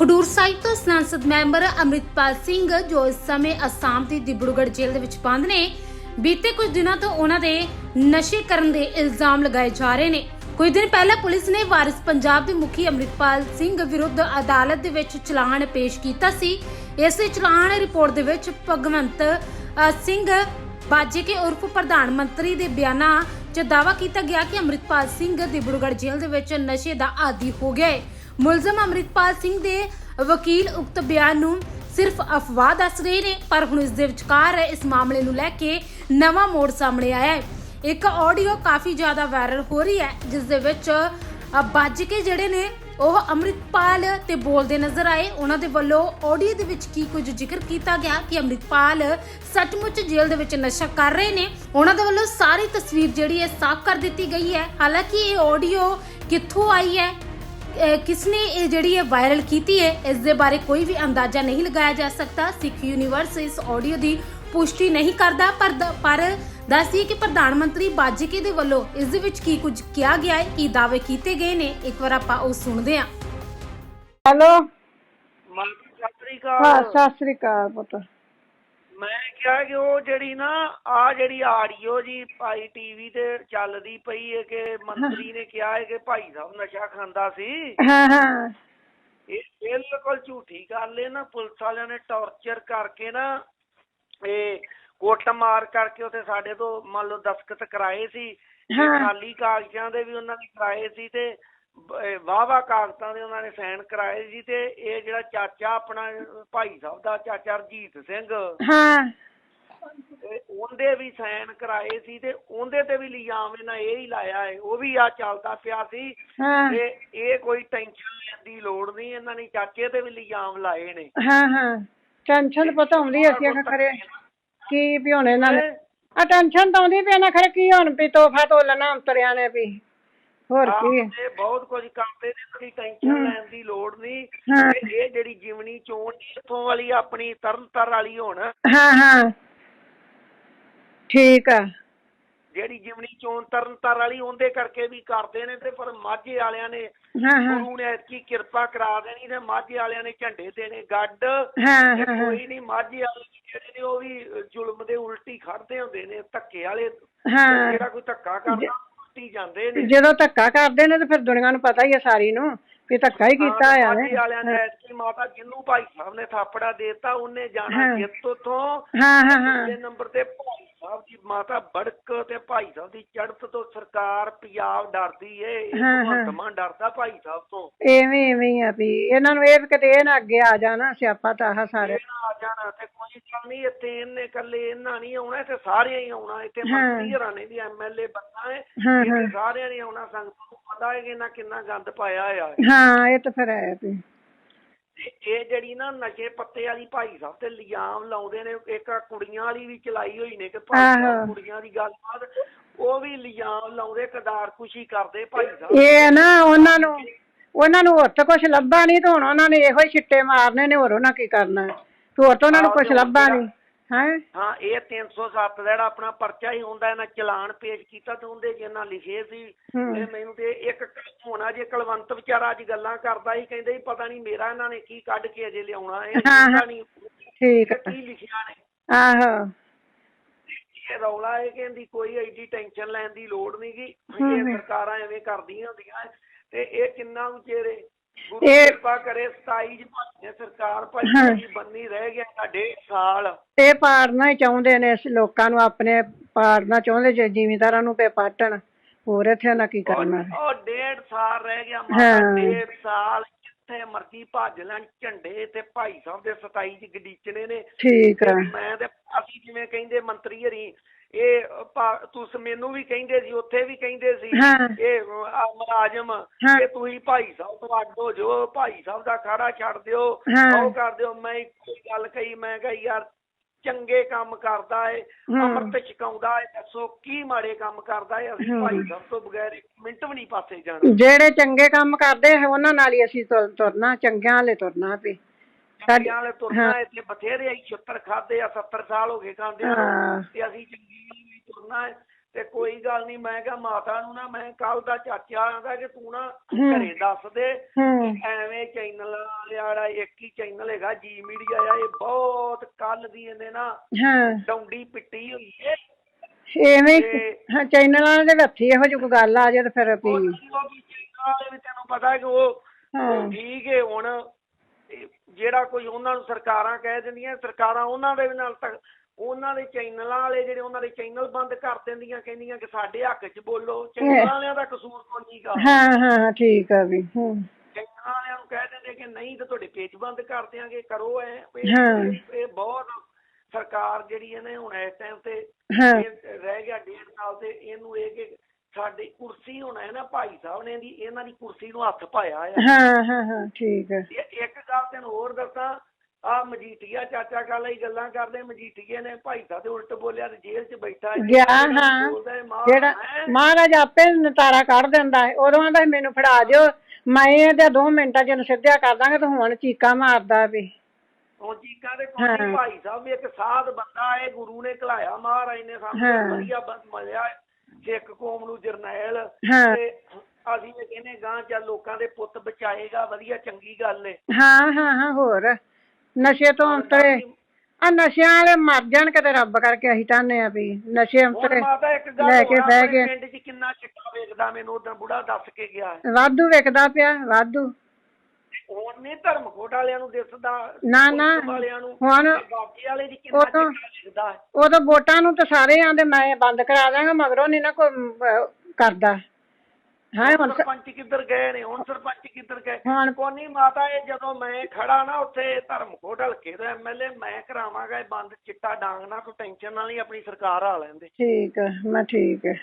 ਖਡੂਰ ਸਾਹਿਬ ਤੋਂ ਸੰਸਦ ਮੈਂਬਰ ਅੰਮ੍ਰਿਤਪਾਲ ਸਿੰਘ ਜੋ ਇਸ ਸਮੇਂ ਅਸਾਮ ਦੀ ਦਿਬੜੂਗੜ੍ਹ ਜੇਲ੍ਹ ਦੇ ਵਿੱਚ ਬੰਦ ਨੇ, ਬੀਤੇ ਕੁਝ ਦਿਨਾਂ ਤੋਂ ਉਹਨਾਂ ਦੇ ਨਸ਼ੇ ਕਰਨ ਦੇ ਇਲਜ਼ਾਮ ਲਗਾਏ ਜਾ ਰਹੇ ਨੇ। ਕੁਝ ਦਿਨ ਪਹਿਲਾਂ ਪੁਲਿਸ ਨੇ ਵਾਰਿਸ ਪੰਜਾਬ ਦੇ ਮੁਖੀ ਅੰਮ੍ਰਿਤਪਾਲ ਸਿੰਘ ਵਿਰੁੱਧ ਅਦਾਲਤ ਦੇ ਵਿੱਚ ਚਲਾਨ ਪੇਸ਼ ਕੀਤਾ ਸੀ। ਇਸ ਚਲਾਨ ਰਿਪੋਰਟ ਦੇ ਵਿੱਚ ਭਗਵੰਤ ਸਿੰਘ ਬਾਜੇ ਕੇ ਉਰਫ ਪ੍ਰਧਾਨ ਮੰਤਰੀ ਦੇ ਬਿਆਨਾਂ 'ਚ ਦਾਵਾ ਕੀਤਾ ਗਿਆ ਕਿ ਅੰਮ੍ਰਿਤਪਾਲ ਸਿੰਘ ਦਿਬੜੂਗੜ੍ਹ ਜੇਲ੍ਹ ਦੇ ਵਿੱਚ ਨਸ਼ੇ ਦਾ ਆਦੀ ਹੋ ਗਿਆ ਹੈ। ਮੁਲਜ਼ਮ ਅੰਮ੍ਰਿਤਪਾਲ ਸਿੰਘ ਦੇ ਵਕੀਲ ਉਕਤ ਬਿਆਨ ਨੂੰ ਸਿਰਫ ਅਫਵਾਹ ਦੱਸ ਰਹੇ ਨੇ, ਪਰ ਹੁਣ ਇਸ ਦੇ ਵਿਚਕਾਰ ਇਸ ਮਾਮਲੇ ਨੂੰ ਲੈ ਕੇ ਨਵਾਂ ਮੋੜ ਸਾਹਮਣੇ ਆਇਆ ਹੈ। ਇੱਕ ਆਡੀਓ ਕਾਫੀ ਜ਼ਿਆਦਾ ਵਾਇਰਲ ਹੋ ਰਹੀ ਹੈ, ਜਿਸ ਦੇ ਵਿੱਚ ਬੱਜ ਕੇ ਜਿਹੜੇ ਨੇ, ਉਹ ਅੰਮ੍ਰਿਤਪਾਲ ਤੇ ਬੋਲਦੇ ਨਜ਼ਰ ਆਏ। ਉਹਨਾਂ ਦੇ ਵੱਲੋਂ ਆਡੀਓ ਦੇ ਵਿੱਚ ਕੀ ਕੁਝ ਜ਼ਿਕਰ ਕੀਤਾ ਗਿਆ ਕਿ ਅੰਮ੍ਰਿਤਪਾਲ ਸੱਚਮੁੱਚ ਜੇਲ੍ਹ ਦੇ ਵਿੱਚ ਨਸ਼ਾ ਕਰ ਰਹੇ ਨੇ। ਉਹਨਾਂ ਦੇ ਵੱਲੋਂ ਸਾਰੀ ਤਸਵੀਰ ਜਿਹੜੀ ਹੈ ਸਾਫ਼ ਕਰ ਦਿੱਤੀ ਗਈ ਹੈ। ਹਾਲਾਂਕਿ ਇਹ ਆਡੀਓ ਕਿੱਥੋਂ ਆਈ ਹੈ? ਅਹ ਕਿਸਨੇ ਇਹ ਜਿਹੜੀ ਹੈ ਵਾਇਰਲ ਕੀਤੀ ਹੈ ਇਸ ਦੇ ਬਾਰੇ ਕੋਈ ਵੀ ਅੰਦਾਜ਼ਾ ਨਹੀਂ ਲਗਾਇਆ ਜਾ ਸਕਦਾ। ਸਿੱਖ ਯੂਨੀਵਰਸ ਇਸ ਆਡੀਓ ਦੀ ਪੁਸ਼ਟੀ ਨਹੀਂ ਕਰਦਾ ਪਰ ਪਰ ਦੱਸਦੀ ਕਿ ਪ੍ਰਧਾਨ ਮੰਤਰੀ ਬਾਜੀਕੇ ਦੇ ਵੱਲੋਂ ਇਸ ਦੇ ਵਿੱਚ ਕੀ ਕੁਝ ਕਿਹਾ ਗਿਆ ਹੈ ਕੀ ਦਾਅਵੇ ਕੀਤੇ ਗਏ ਨੇ ਇੱਕ ਵਾਰ ਆਪਾਂ ਉਹ ਸੁਣਦੇ ਹਾਂ। ਹੈਲੋ? ਸਤਿ ਸ੍ਰੀ ਹਾਂ ਅਕਾਲ ਸਤਿ ਸ੍ਰੀ ਅਕਾਲ ਪੁੱਤ। ਮੈਂ ਕਿਹਾ ਕਿ ਉਹ ਜਿਹੜੀ ਨਾ ਆ ਜਿਹੜੀ ਆਡੀਓ ਜੀ ਭਾਈ ਟੀਵੀ ਤੇ ਚੱਲਦੀ ਪਈ ਹੈ ਕਿ ਮੰਤਰੀ ਨੇ ਕਿਹਾ ਹੈ ਕਿ ਭਾਈ ਸਾਹਿਬ ਨਸ਼ਾ ਖਾਂਦਾ ਸੀ। ਹਾਂ ਹਾਂ। ਇਹ ਬਿਲਕੁਲ ਝੂਠੀ ਗੱਲ ਹੈ ਨਾ ਪੁਲਿਸ ਵਾਲਿਆਂ ਨੇ ਟੌਰਚਰ ਕਰਕੇ ਨਾ ਇਹ ਕੁੱਟ ਮਾਰ ਕਰਕੇ ਉੱਥੇ ਸਾਡੇ ਤੋਂ ਮੰਨ ਲਓ ਦਸਖਤ ਕਰਾਏ ਸੀ। ਖਾਲੀ ਕਾਗਜ਼ਾਂ ਦੇ ਵੀ ਉਹਨਾਂ ਨੇ ਕਰਾਏ ਸੀ ਤੇ ਵਾਵਾ ਕਾਗਜ਼ਾਂ ਦੇ ਉਹਨਾਂ ਨੇ ਸਾਈਨ ਕਰਾਏ ਸੀ ਤੇ ਇਹ ਜਿਹੜਾ ਚਾਚਾ ਆਪਣਾ ਭਾਈ ਸਾਹਿਬ ਦਾ ਚਾਚਾ ਰਜੀਤ ਸਿੰਘ। ਹਾਂ। ਉਹਦੇ ਵੀ ਸਾਈਨ ਕਰਾਏ ਸੀ ਤੇ ਉਹਦੇ ਤੇ ਵੀ ਇਲਜ਼ਾਮ ਇਹਨਾਂ ਇਹ ਹੀ ਲਾਇਆ ਹੈ ਉਹ ਵੀ ਆ ਚੱਲਦਾ ਪਿਆ ਸੀ। ਤੇ ਇਹ ਕੋਈ ਟੈਨਸ਼ਨ ਲੈਣ ਦੀ ਲੋੜ ਨਹੀਂ ਇਹਨਾਂ ਨੇ ਚਾਚੇ ਤੇ ਵੀ ਇਲਜ਼ਾਮ ਲਾਏ ਨੇ। ਹਾਂ ਹਾਂ। ਟੈਨਸ਼ਨ ਪਤਾ ਹੁੰਦੀ ਅਸੀਂ ਆਖਿਆ ਖਰੇ ਕੀ ਵੀ ਹੁਣ ਇਹਨਾਂ ਨੇ ਆ ਟੈਨਸ਼ਨ ਤਾਂ ਆਉਂਦੀ ਵੀ ਇਹਨਾਂ ਖਰੇ ਕੀ ਹੁਣ ਵੀ ਤੋਹਫਾ ਤੋਲਣਾ ਅੰਤਰਿਆਂ ਨੇ ਵੀ। ਹੋਰ ਕੀ? ਇਹ ਬਹੁਤ ਕੁਝ ਕਰਦੇ ਨੇ ਕੋਈ ਟੈਨਸ਼ਨ ਲੈਣ ਦੀ ਲੋੜ ਨਹੀਂ। ਤੇ ਇਹ ਜਿਹੜੀ ਜਿਮਣੀ ਚੋਣ ਇੱਥੋਂ ਵਾਲੀ ਆਪਣੀ ਤਰਨਤਾਰ ਵਾਲੀ ਹੁਣ। ਹਾਂ ਹਾਂ। ਠੀਕ ਆ। ਜਿਹੜੀ ਜਿਮਣੀ ਚੋਣ ਤਰਨਤਾਰ ਵਾਲੀ ਉਹਦੇ ਕਰਕੇ ਵੀ ਕਰਦੇ ਨੇ ਤੇ ਪਰ ਮਾਝੇ ਵਾਲਿਆਂ ਨੇ ਗੁਰੂ ਨੇ ਕੀ ਕਿਰਪਾ ਕਰਾ ਦੇਣੀ ਤੇ ਮਾਝੇ ਵਾਲਿਆਂ ਨੇ ਝੰਡੇ ਦੇਣੇ। ਗੱਡ ਤੇ ਕੋਈ ਨਹੀਂ ਮਾਝੇ ਵਾਲੇ ਜਿਹੜੇ ਨੇ ਉਹ ਵੀ ਜ਼ੁਲਮ ਦੇ ਉਲਟੀ ਖੜਦੇ ਹੁੰਦੇ ਨੇ ਧੱਕੇ ਵਾਲੇ। ਹਾਂ। ਜਿਹੜਾ ਕੋਈ ਧੱਕਾ ਕਰਦਾ ਉਲਟੀ ਜਾਂਦੇ ਨੇ। ਜਦੋਂ ਧੱਕਾ ਕਰਦੇ ਨੇ ਤੇ ਫਿਰ ਦੁਨੀਆ ਨੂੰ ਪਤਾ ਹੀ ਹੈ ਸਾਰੀ ਨੂੰ ਵੀ ਧੱਕਾ ਹੀ ਕੀਤਾ ਵਾਲਿਆਂ ਨੇ ਮਾਤਾ ਜਿੰਨੂੰ ਭਾਈ ਸਾਹਿਬ ਨੇ ਥਾਪੜਾ ਦੇਤਾ ਉਹਨੇ ਜਾਣਾ। ਜਿੱਤ ਉਥੋਂ ਹਾਂ ਹਾਂ ਹਾਂ। ਨੰਬਰ ਤੇ ਭਾਈ ਸਾਹਿਬ ਦੀ ਮਾਤਾ ਬੜਕ ਤੇ ਭਾਈ ਸਾਹਿਬ ਦੀ ਚੜ੍ਹਤ ਤੋਂ ਸਰਕਾਰ ਪੰਜਾਬ ਡਰਦੀ ਏ ਹਾਂ, ਡਰਦਾ ਭਾਈ ਸਾਹਿਬ ਤੋਂ। ਐਵੇਂ ਐਵੇਂ ਹੀ ਆ ਵੀ ਇਹਨਾਂ ਨੂੰ ਇਹ ਵੀ ਕਿਤੇ ਇਹ ਨਾ ਅੱਗੇ ਆ ਜਾਣਾ ਸਿਆਪਾ ਤਾਂ ਆਹ ਸਾਰੇ। ਇਹ ਨਾ ਆ ਜਾਣਾ ਤੇ ਕੋਈ ਗੱਲ ਨਹੀਂ ਇੱਥੇ ਇਹਨੇ ਇਕੱਲੇ ਇਹਨਾਂ ਨਹੀਂ ਆਉਣਾ ਇੱਥੇ ਸਾਰਿਆਂ ਹੀ ਆਉਣਾ ਇੱਥੇ ਹਾਂ। ਮੰਤਰੀ ਹਰਾਂ ਨੇ ਵੀ ਐਮਐਲਏ ਬੰਦਾ ਹੈ ਹਾਂ, ਹਾਂ। ਸਾਰਿਆਂ ਨੇ ਆਉਣਾ ਸੰਗਤ ਨੂੰ ਪਤਾ ਹੈ ਕਿ ਇਹਨਾਂ ਕਿੰਨਾ ਗੰਦ ਪਾਇਆ ਹੋਇਆ ਹੈ ਇਹ ਤਾਂ ਫਿਰ ਹੈ ਵੀ। ਤੇ ਇਹ ਜਿਹੜੀ ਨਾ ਨਸ਼ੇ ਪੱਤੇ ਵਾਲੀ ਭਾਈ ਸਾਹਿਬ ਤੇ ਇਲਜ਼ਾਮ ਲਾਉਂਦੇ ਨੇ ਇੱਕ ਕੁੜੀਆਂ ਵਾਲੀ ਵੀ ਚਲਾਈ ਹੋਈ ਨੇ ਕਿ ਭਾਈ ਸਾਹਿਬ ਆਹੋ। ਕੁੜੀਆਂ ਦੀ ਗੱਲਬਾਤ ਉਹ ਵੀ ਇਲਜ਼ਾਮ ਲਾਉਂਦੇ ਕਦਾਰ ਕੁਸ਼ੀ ਕਰਦੇ ਭਾਈ ਸਾਹਿਬ। ਇਹ ਨਾ ਉਹਨਾਂ ਨੂੰ ਉਹਨਾਂ ਨੂੰ ਹੋਰ ਤਾਂ ਕੁਝ ਲੱਭਾ ਨਹੀਂ ਤੇ ਹੁਣ ਉਹਨਾਂ ਨੇ ਇਹੋ ਹੀ ਛਿੱਟੇ ਮਾਰਨੇ ਨੇ ਹੋਰ ਉਹਨਾਂ ਕੀ ਕਰਨਾ? ਹੋਰ ਤਾਂ ਉਹਨਾਂ ਨੂੰ ਕੁਝ ਲੱਭਾ ਨਹੀਂ ਹੈ ਹਾਂ ਇਹ 307 ਦਾ ਜਿਹੜਾ ਆਪਣਾ ਪਰਚਾ ਹੀ ਹੁੰਦਾ ਇਹਨਾਂ ਚਲਾਨ ਪੇਸ਼ ਕੀਤਾ ਤੇ ਉਹਦੇ ਚ ਇਹਨਾਂ ਲਿਖੇ ਸੀ ਹੂੰ। ਤੇ ਮੈਨੂੰ ਤੇ ਇੱਕ ਹੋਣਾ ਜੇ ਕਲਵੰਤ ਵਿਚਾਰਾ ਅੱਜ ਗੱਲਾਂ ਕਰਦਾ ਸੀ ਕਹਿੰਦੇ ਪਤਾ ਨਹੀਂ ਮੇਰਾ ਇਹਨਾਂ ਨੇ ਕੀ ਕੱਢ ਕੇ ਅਜੇ ਲਿਆਉਣਾ ਹੈ ਹਾਂ, ਹਾਂ। ਪਤਾ ਨਹੀਂ ਠੀਕ ਕੀ ਲਿਖਿਆ ਨੇ ਆਹੋ ਇਹ ਰੌਲਾ ਹੈ ਕਿ ਇਹਦੀ ਕੋਈ ਐਡੀ ਟੈਨਸ਼ਨ ਲੈਣ ਦੀ ਲੋੜ ਨਹੀਂ ਗੀ ਹੂੰ, ਇਹ। ਸਰਕਾਰਾਂ ਐਵੇਂ ਕਰਦੀਆਂ ਹੁੰਦੀਆਂ ਤੇ ਇਹ ਕਿੰਨਾ ਉਚੇਰੇ ਗੁਰੂ ਇਹ- ਕਿਰਪਾ ਕਰੇ 27 ਚ ਭਾਵੇਂ ਸਰਕਾਰ ਭਾਈ ਹਾਂ। ਜੀ ਬੰਨੀ ਰਹਿ ਗਿਆ ਤਾਂ ਡੇਢ ਸਾਲ ਇਹ ਪਾੜਨਾ ਹੀ ਚਾਹੁੰਦੇ ਨੇ ਇਸ ਲੋਕਾਂ ਨੂੰ ਆਪਣੇ ਪਾੜਨਾ ਚਾਹੁੰਦੇ ਜੇ ਜ਼ਿਮੀਂਦਾਰਾਂ ਨੂੰ ਪੇ ਪਾਟਣ। ਹੋਰ ਇੱਥੇ ਨਾ ਕੀ ਕਰਨਾ ਉਹ ਡੇਢ ਸਾਲ ਰਹਿ ਗਿਆ ਮਾਤਾ ਹਾਂ। ਡੇਢ ਸਾਲ ਜਿੱਥੇ ਮਰਜ਼ੀ ਭੱਜ ਲੈਣ ਝੰਡੇ ਤੇ ਭਾਈ ਸਾਹਿਬ ਦੇ 27 ਚ ਗਡੀਚਣੇ ਨੇ। ਠੀਕ ਆ। ਮੈਂ ਤੇ ਅਸੀਂ ਜਿਵੇਂ ਕਹਿੰਦੇ ਮੰਤਰੀ ਹਰੀ ਇਹ ਤੁਸੀਂ ਮੈਨੂੰ ਵੀ ਕਹਿੰਦੇ ਸੀ ਉੱਥੇ ਵੀ ਕਹਿੰਦੇ ਸੀ। ਇਹ ਹਾਂ। ਕਿ ਤੁਸੀਂ ਭਾਈ ਸਾਹਿਬ ਤੋਂ ਅੱਡ ਹੋ ਜਾਓ ਭਾਈ ਸਾਹਿਬ ਦਾ ਖਾੜਾ ਛੱਡ ਦਿਓ। ਉਹ ਕਰ ਦਿਓ ਮੈਂ ਇੱਕੋ ਹੀ ਗੱਲ ਕਹੀ ਮੈਂ ਕਿਹਾ ਯਾਰ ਚੰਗੇ ਕੰਮ ਕਰਦਾ ਏ। ਅੰਮ੍ਰਿਤ ਛਕਾਉਂਦਾ ਏ ਦੱਸੋ ਕੀ ਮਾੜੇ ਕੰਮ ਕਰਦਾ ਏ ਅਸੀਂ। ਭਾਈ ਸਾਹਿਬ ਤੋਂ ਬਗੈਰ ਇੱਕ ਮਿੰਟ ਵੀ ਨਹੀਂ ਪਾਸੇ ਜਾਣਾ ਜਿਹੜੇ ਚੰਗੇ ਕੰਮ ਕਰਦੇ ਉਹਨਾਂ ਨਾਲ ਹੀ ਅਸੀਂ ਤੁਰ- ਤੁਰਨਾ ਚੰਗਿਆਂ ਵਾਲੇ ਤੁਰਨਾ ਵੀ ਸਾਡੀ- ਚੰਗਿਆਂ ਵਾਲੇ ਤੁਰਨਾ ਇੱਥੇ ਬਥੇਰੇ ਅਸੀਂ 76 ਖਾਦੇ ਆ 70 ਸਾਲ ਹੋ ਗਏ ਖਾਂਦੇ ਹਾਂ। ਆ ਤੇ ਅਸੀਂ ਚੰਗੀ ਵਾਲੀ ਵੀ ਤੁਰਨਾ ਹੈ। ਤੇ ਕੋਈ ਗੱਲ ਨਹੀਂ ਮੈਂ ਕਿਹਾ ਮਾਤਾ ਨੂੰ ਨਾ ਮੈਂ ਕੱਲ ਦਾ ਚਾਚਾ ਆਂਦਾ ਕਿ ਤੂੰ ਨਾ ਹੂੰ। ਘਰੇ ਦੱਸ ਦੇ ਹੂੰ। ਐਵੇਂ ਚੈਨਲ ਵਾਲਾ ਇੱਕ ਹੀ ਚੈਨਲ ਹੈਗਾ ਜੀ ਮੀਡੀਆ ਆ ਇਹ ਬਹੁਤ ਕੱਲ ਦੀ ਇਹਨੇ ਨਾ ਡੌਂਡੀ ਪਿੱਟੀ ਹੋਈ ਏ। ਐਵੇਂ ਹੀ ਚੈਨਲਾਂ ਦੇ ਹੱਥੀ ਇਹੋ ਜਿਹੀ ਕੋਈ ਗੱਲ ਆ ਜੇ ਤੇ ਫਿਰ ਵੀ ਉਹ ਉਹ ਵੀ ਚੈਨਲ ਵਾਲੇ ਵੀ ਤੈਨੂੰ ਪਤਾ ਕਿ। ਉਹ ਠੀਕ ਹੈ ਹੁਣ। ਜਿਹੜਾ ਕੋਈ ਉਹਨਾਂ ਨੂੰ ਸਰਕਾਰਾਂ ਕਹਿ ਦਿੰਦੀਆਂ ਸਰਕਾਰਾਂ ਉਹਨਾਂ ਦੇ ਨਾਲ ਉਹਨਾਂ ਦੇ ਚੈਨਲਾਂ ਵਾਲੇ ਜਿਹੜੇ ਉਹਨਾਂ ਦੇ ਚੈਨਲ ਬੰਦ ਕਰ ਦਿੰਦੀਆਂ ਕਹਿੰਦੀਆਂ ਕਿ ਸਾਡੇ ਹੱਕ 'ਚ ਬੋਲੋ। ਚੈਨਲ ਵਾਲਿਆਂ ਦਾ ਕਸੂਰ ਕੋਈ ਨਹੀਂਗਾ ਹਾਂ ਹਾਂ ਠੀਕ ਆ ਵੀ ਹੂੰ। ਚੈਨਲ ਵਾਲਿਆਂ ਨੂੰ ਕਹਿ ਦਿੰਦੇ ਕਿ ਨਹੀਂ ਤਾਂ ਤੁਹਾਡੇ ਪੇਜ ਬੰਦ ਕਰ ਦਿਆਂਗੇ ਕਰੋ ਐ। ਇਹ ਬਹੁਤ ਸਰਕਾਰ ਜਿਹੜੀ ਇਹਨੇ ਹੁਣ ਇਸ ਟਾਈਮ ਤੇ ਰਹਿ ਗਿਆ ਡੇਢ ਸਾਲ ਤੇ ਇਹਨੂੰ ਇਹ ਕਿ ਸਾਡੀ ਕੁਰਸੀ ਹੁਣ ਹੈ ਨਾ ਭਾਈ ਸਾਹਿਬ ਨੇ ਦੀ ਇਹਨਾਂ ਦੀ ਕੁਰਸੀ ਨੂੰ ਹੱਥ ਪਾਇਆ ਆ ਹਾਂ ਹਾਂ ਹਾਂ ਠੀਕ ਆ ਇਹ ਇੱਕ ਗੱਲ ਤੈਨੂੰ ਹੋਰ ਦੱਸਾਂ ਆ ਮਜੀਠੀਆ ਚਾਚਾ ਕੱਲ ਹੀ ਗੱਲਾਂ ਕਰਦੇ ਮਜੀਠੀਏ ਨੇ ਭਾਈ ਸਾਹਿਬ ਦੇ ਉਲਟ ਬੋਲਿਆ ਤੇ ਜੇਲ੍ਹ 'ਚ ਬੈਠਾ। ਗਿਆ ਹਾਂ ਜਿਹੜਾ। ਮਹਾਰਾਜ ਆਪੇ ਨਤਾਰਾ ਕੱਢ ਦਿੰਦਾ ਹੈ ਉਦੋਂ ਸੀ ਮੈਨੂੰ ਫੜਾ ਦਿਓ ਮੈਂ ਇਹਦੇ ਦੋ ਮਿੰਟਾਂ ਚ ਇਹਨੂੰ ਸਿੱਧਿਆ ਕਰ ਦਾਂਗਾ ਤੇ ਹੁਣ ਚੀਕਾਂ ਮਾਰਦਾ ਵੀ ਉਹ ਚੀਕਾਂ ਦੇ ਕੋਈ। ਭਾਈ ਸਾਹਿਬ ਵੀ ਇੱਕ ਸਾਧ ਬੰਦਾ ਹੈ ਗੁਰੂ ਨੇ ਘਲਾਇਆ ਮਹਾਰਾਜ ਨੇ। ਸਾਨੂੰ ਵਧੀਆ ਬੰਦ ਮਿਲਿਆ। ਸਿੱਖ ਕੌਮ ਨੂੰ ਜਰਨੈਲ ਹਾਂ। ਤੇ ਅਸੀਂ ਇਹ ਕਹਿੰਦੇ ਗਾਂ ਚੱਲ ਲੋਕਾਂ ਦੇ ਪੁੱਤ ਬਚਾਏਗਾ ਵਧੀਆ ਚੰਗੀ ਗੱਲ ਹੈ ਹਾਂ ਹਾਂ ਹਾਂ ਹੋਰ। ਨਸ਼ੇ ਤੋਂ ਅੰਤਰੇ। ਆ ਨਸ਼ਿਆਂ ਵਾਲੇ ਮਰ ਜਾਣ ਕਿਤੇ ਰੱਬ ਕਰਕੇ ਅਸੀਂ ਚਾਹੁੰਦੇ ਆ ਵੀ ਨਸ਼ੇ ਹੁਣ ਅੰਤਰੇ ਮਾਤਾ ਇੱਕ ਗੱਲ ਲੈ ਕੇ ਹੋਰ ਬਹਿ ਆਪਣੇ ਗਏ ਪਿੰਡ 'ਚ ਕਿੰਨਾ ਚਿੱਟਾ ਵੇਚਦਾ ਮੈਨੂੰ ਉਦੋਂ ਬੁੜਾ ਦੱਸ ਕੇ ਗਿਆ। ਹੈ ਵਾਧੂ ਵਿਕਦਾ ਪਿਆ ਵਾਧੂ। ਹੁਣ ਨਹੀਂ ਧਰਮਕੋਟ ਵਾਲਿਆਂ ਨੂੰ ਦਿਸਦਾ ਨਾ, ਨਾ। ਪੁਲਿਸ ਵਾਲਿਆਂ ਨੂੰ ਹੁਣ ਤੇ ਬਾਕੀ ਵਾਲੇ ਦੀ ਕਿੰਨਾ ਉਦੋਂ- ਚਿੱਟਾ ਵੇਚਦਾ ਹੈ? ਉਦੋਂ ਵੋਟਾਂ ਨੂੰ ਤਾਂ ਸਾਰੇ ਆਂਦੇ ਮੈਂ ਬੰਦ ਕਰਾ ਦਾਂਗਾ ਮਗਰੋਂ ਨਹੀਂ ਨਾ ਕੋਈ ਅਹ, ਕਰਦਾ। ਹਾਂ ਹੁਣ ਸ- ਸਰਪੰਚ ਕਿੱਧਰ ਗਏ ਨੇ? ਹੁਣ ਸਰਪੰਚ ਕਿੱਧਰ ਗਏ? ਹੁਣ ਕੋਨੀ ਮਾਤਾ ਇਹ ਜਦੋਂ ਮੈਂ ਖੜਾ ਨਾ ਉੱਥੇ ਧਰਮਕੋਟ ਹਲਕੇ ਦਾ ਐਮਐਲਏ ਮੈਂ ਕਰਾਵਾਂਗਾ ਇਹ ਬੰਦ ਚਿੱਟਾ ਡਾਂਗ ਨਾ ਕੋਈ ਟੈਨਸ਼ਨ ਨਾਲ ਹੀ ਆਪਣੀ ਸਰਕਾਰ ਆ ਲੈਂਦੇ ਠੀਕ ਹੈ ਮੈਂ ਠੀਕ ਹੈ